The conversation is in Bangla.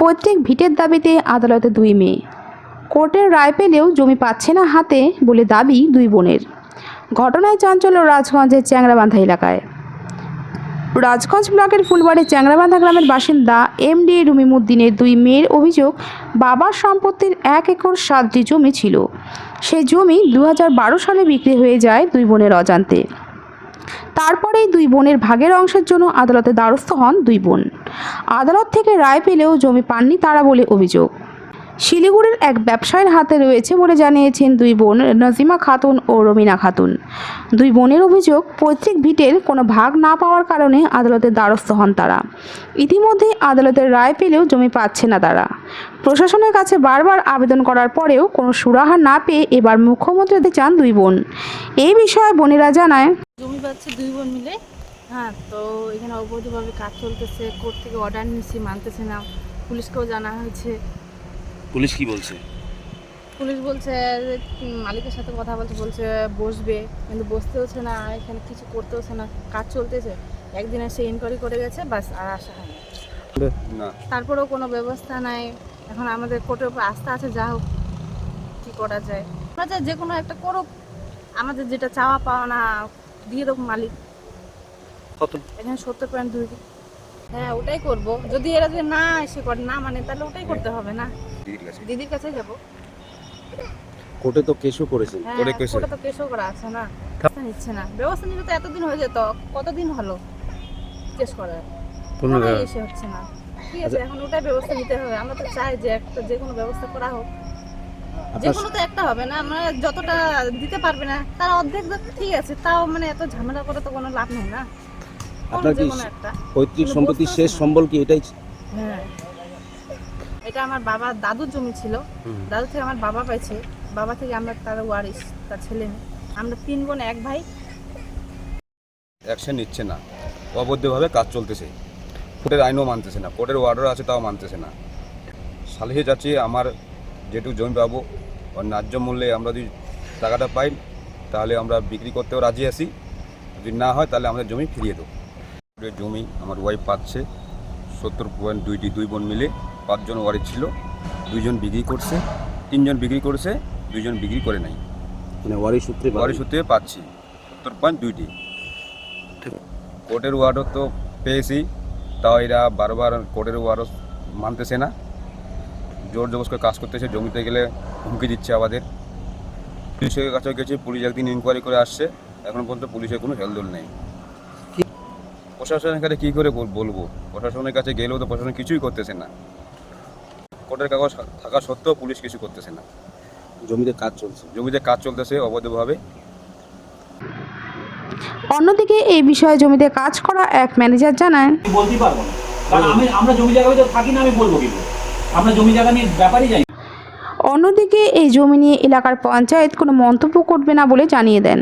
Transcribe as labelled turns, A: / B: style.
A: পৈতৃক ভিটের দাবিতে আদালতে দুই মেয়ে। কোর্টের রায় পেলেও জমি পাচ্ছে না হাতে বলে দাবি দুই বোনের। ঘটনায় চাঞ্চল্য রাজগঞ্জের চ্যাংরাবান্ধা এলাকায়। রাজগঞ্জ ব্লকের ফুলবাড়ি চ্যাংরাবান্ধা গ্রামের বাসিন্দা এম ডি রুমিমুদ্দিনের দুই মেয়ের অভিযোগ, বাবার সম্পত্তির এক একর সাতটি জমি ছিল। সেই জমি দু হাজার বারো সালে বিক্রি হয়ে যায় দুই বোনের অজান্তে। তারপরেই দুই বোনের ভাগের অংশের জন্য আদালতে দ্বারস্থ হন দুই বোন। আদালত থেকে রায় পেলেও জমি পাননি তারা বলে অভিযোগ। শিলিগুড়ির এক ব্যবসায়ীর হাতে রয়েছে বলে জানিয়েছেন দুই বোন নাজিমা খাতুন ও রমিনা খাতুন। দুই বোনের অভিযোগ, পৈতৃক ভিটের কোনো ভাগ না পাওয়ার কারণে আদালতের দ্বারস্থ হন তারা। ইতিমধ্যেই আদালতের রায় পেলেও জমি পাচ্ছে না তারা। প্রশাসনের কাছে বারবার আবেদন করার পরেও কোনো সুরাহা না পেয়ে এবার মুখ্যমন্ত্রীতে চান দুই বোন। এই বিষয়ে বোনেরা জানায়
B: পাচ্ছে দুই বোন মিলে হ্যাঁ তো এখানে অবৈধভাবে কাজ চলতেছে কোর্ট থেকে অর্ডার নিচ্ছি মানতেছে না পুলিশকেও জানা হয়েছে।
C: পুলিশ কি বলছে?
B: পুলিশ বলছে মালিকের সাথে কথা বলতে বলছে বসবে কিন্তু বসতে হচ্ছে না এখানে কিছু করতে হচ্ছে না কাজ চলতেছে। একদিন এসে ইনকোয়ারি করে গেছে বাস আর আসা হয়নি।
C: না।
B: তারপরেও কোনো ব্যবস্থা নাই এখন আমাদের কোর্টের উপর আস্থা আছে যা হোক কী করা যায়। আমরা যে কোনো একটা করুক আমাদের যেটা চাওয়া পাওয়া না দিয়ে দেবো মালিক।
C: কত?
B: এখানে সত্তর পয়েন্ট দুই। হ্যাঁ ওটাই করব। যদি এরা যদি না এসে করে না মানে তাহলে ওটাই করতে হবে না।
C: দিদির কাছে।
B: যাব।
D: কোর্টে তো কেসও করেছেন
B: হ্যাঁ
C: করে কইছে?
B: ওটা তো কেসও করা আছে না। ব্যবস্থা নিচ্ছে না। ব্যবস্থা নিতে তো এতদিন হয়ে যেত। কতদিন হলো? কেস করার।
D: কোনো
B: এসে হচ্ছে না। ঠিক আছে এখন ওটাই ব্যবস্থা নিতে হবে। আমরা তো চাই যে একটা যে কোনো ব্যবস্থা করা হোক। তো একটা হবে না আমরা যতটা দিতে পারবে না তার অর্ধেক ঠিক আছে তাও মানে এত ঝামেলা করে তো কোনো লাভ নেই না।
D: আপনার কি পৈতৃক সম্পত্তির শেষ সম্বল কি এটাই
B: হ্যাঁ। এটা আমার বাবার দাদুর জমি ছিল। দাদু থেকে আমার বাবা পাইছে। বাবা থেকে আমরা তার ওয়ারিস তার ছেলে আমরা তিন বোন এক ভাই।
C: অ্যাকশন নিচ্ছে না। অবৈধভাবে কাজ চলতেছে। কোর্টের আইনও মানতেছে না। কোর্টের অর্ডার আছে তাও মানতেছে না। সালিশে যাচ্ছি আমার যেটুকু জমি পাবো ন্যায্য মূল্যে আমরা যদি টাকাটা পাই তাহলে আমরা বিক্রি করতেও রাজি আছি। যদি না হয় তাহলে আমাদের জমি ফিরিয়ে দেবো। জমি আমার ওয়াইফ পাচ্ছে সত্তর পয়েন্ট দুইটি দুই বোন মিলে পাঁচজন ওয়ারিশ ছিল দুইজন বিক্রি করছে তিনজন বিক্রি করেছে দুইজন বিক্রি করে নাই।
D: মানে ওয়ারি সূত্রে
C: ওয়ারি সূত্রে পাচ্ছি সত্তর পয়েন্ট দুইটি কোর্টের ওয়ার্ডও তো পেয়েছি তাও এরা বারবার কোর্টের ওয়ার্ডও মানতেছে না। জোর জবস করে কাজ করতেছে জমিতে গেলে হুমকি দিচ্ছে আমাদের। পুলিশের কাছে গেছে পুলিশ একদিন ইনকোয়ারি করে আসছে এখন পর্যন্ত পুলিশের কোনো হেলদোল নেই। প্রশাসনের কাছে কী করে বলব? প্রশাসনের কাছে গেলেও তো প্রশাসন কিছুই করতেছে না। কোর্টের কাগজ থাকা সত্ত্বেও পুলিশ কিছু করতেছে না।
D: জমিতে কাজ চলছে।
C: জমিতে কাজ চলতেছে অবৈধভাবে।
A: অন্যদিকে এই বিষয়ে জমিতে কাজ করা এক ম্যানেজার
E: জানায় বলতে পারব না। কারণ আমি আমরা জমি জায়গা তো থাকি না আমি বলব কি করে? আমরা জমি জায়গা নিয়ে ব্যাপারই যাই
A: অন্যদিকে এই জমি নিয়ে এলাকার পঞ্চায়েত কোনো মন্তব্য করবে না বলে জানিয়ে দেন।